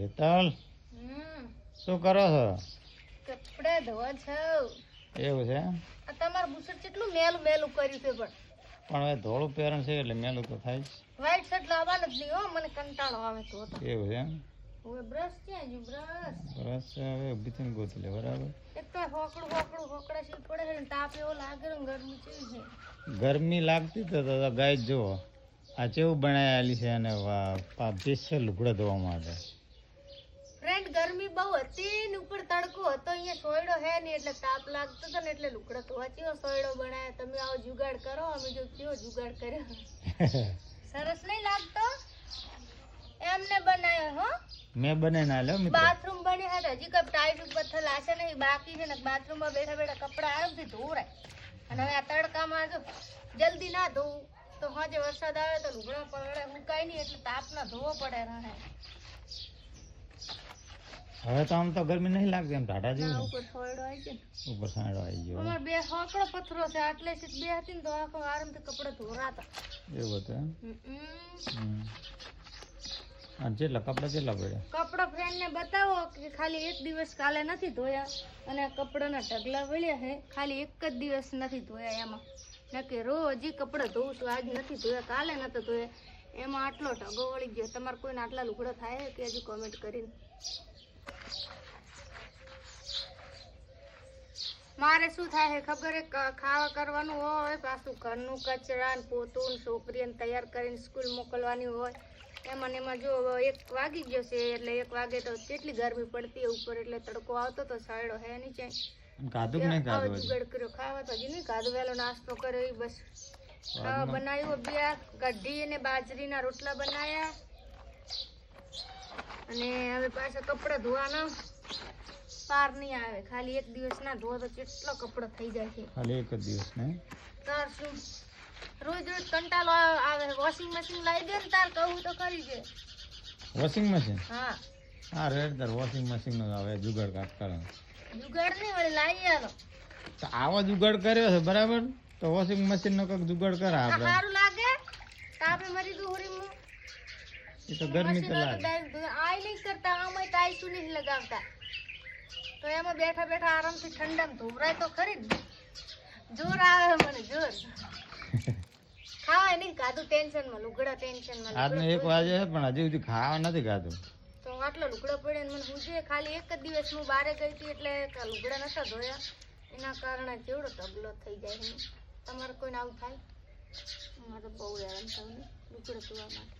હેતલ શું કરો છો? કપડા ધોવા છો. એવું છે આ તમારું બુસટ કેટલું મેલું મેલું કર્યું છે પણ. પણ હવે ધોળું પહેરણ છે એટલે મેલું તો થાય વ્હાઈટ શર્ટ લાવવાનું જ નહીં હો મને કંટાળો આવે તો એવું છે હવે બ્રશ ક્યાં ગયું બ્રશ બ્રશ હવે ઊભી થઈને ગોતી લે બરાબર? એક તો હોકડું હોકડું હોકડા શી પડે છે ને તાપ એવો લાગે ને ગરમી ચેવી છે. ગરમી લાગતી તો દાદા ગાય જુઓ. આ કેવું બનાવેલી છે અને વાહ છે લુગડા ધોવા માટે. ફ્રેન્ડ ગરમી બહુ હતી ને ઉપર તડકો હતો અહીંયા સોયડો હે ને એટલે તાપ લાગતો હતો ને એટલે લુકડો ધોવા ચેવો સોયડો બનાવ્યો તમે આવો જુગાડ કરો અમે જો કેવો જુગાડ કર્યો. સરસ નહીં લાગતો? એમને બનાવ્યો હો? મેં બનાવીને આલ્યો મિત્રો. બાથરૂમ બની હતા હજી કઈ ટાઈટ ઉપર થલાશે નહીં બાકી છે ને બાથરૂમમાં બેઠા બેઠા કપડા આરામથી ધોવરાય. અને હવે આ તડકામાં જો જલ્દી ના ધોવું તો હજે વરસાદ આવે તો લુગડા પલળે મુકાય નહીં એટલે તાપ ના ધોવો પડે રહે. હવે તો આમ તો ગરમી નહીં લાગતી એમ ટાટા જેવું ઉપર થોડો આવી ગયો ઉપર સાંડો આવી ગયો. અમાર બે હોકળો પથરો છે આટલે સીટ બે હતી ને તો આખો આરામથી કપડા ધોરાતા. એવું હતું એમ? અને જેટલા કપડા જેટલા પડ્યા? કપડા ફ્રેન્ડ ને બતાવો કે ખાલી એક દિવસ કાલે નથી ધોયા અને કપડાના ઢગલા વળ્યા છે ખાલી એક જ દિવસ નથી ધોયા એમાં. નક્કી રોજ ઈ કપડા ધોઉં છું આજ નથી ધોયા કાલે નતો ધોયા. એમાં આટલો ઢગો વળી ગયો. તમારે કોઈને આટલા લુગડા થાય કે હજુ કોમેન્ટ કરીને? મારે શું થાય છે ખબર એક ખાવા કરવાનું હોય પાછું ઘરનું કચરા ને પોતું ને છોકરીઓને તૈયાર કરીને સ્કૂલ મોકલવાની હોય. એમાં એમાં જો એક વાગી ગયો છે એટલે એક વાગે તો કેટલી ગરમી પડતી ઉપર એટલે તડકો આવતો તો સાયડો હે નીચે કાધું નહીં કાધું જુગાડ કર્યો ખાવા તો હજી નહીં વહેલો નાસ્તો કર્યો એ બસ. બનાવ્યો બે કઢી અને બાજરીના રોટલા બનાયા અને હવે પાછા કપડાં ધોવાના. પાર નહીં આવે. ખાલી એક દિવસ ના ધોવા તો કેટલો કપડો થઈ જાય છે. ખાલી એક જ દિવસ ને તાર શું? રોજ રોજ કંટાળો આવે વોશિંગ મશીન લાવી દે ને તાર કહું તો કરી દે વોશિંગ મશીન હા. હા રેડ તાર વોશિંગ મશીન નો આવે જુગાડ કાપ કરે જુગાડ નહીં વળી લાવી આલો. તો આવો જુગાડ કર્યો છે બરાબર? તો વોશિંગ મશીન નો કંઈક જુગાડ કરે આપણે. સારું લાગે? તાપે મરી દુહરી હોરી એ તો ગરમી તો લાગે આઈ નહીં કરતા આમાં ટાઈસું નહીં લગાવતા તો એમાં બેઠા બેઠા આરામથી ઠંડામાં ધોવરાય તો ખરી ને. જોર આવે મને જોર ખાવાય નહીં ખાધું ટેન્શનમાં લુગડા ટેન્શનમાં આજનો એક વાગે પણ હજી સુધી ખાવા નથી ખાધું તો આટલો લુગડા પડે ને મને પૂછે ખાલી એક જ દિવસ હું બારે ગઈ હતી એટલે લુગડા નતા ધોયા એના કારણે જેવડો તગલો થઈ જાય હું તમારે કોઈને આવું થાય? મારે તો બહુ હેરાન થયું. લુગડા ધોવા માટે.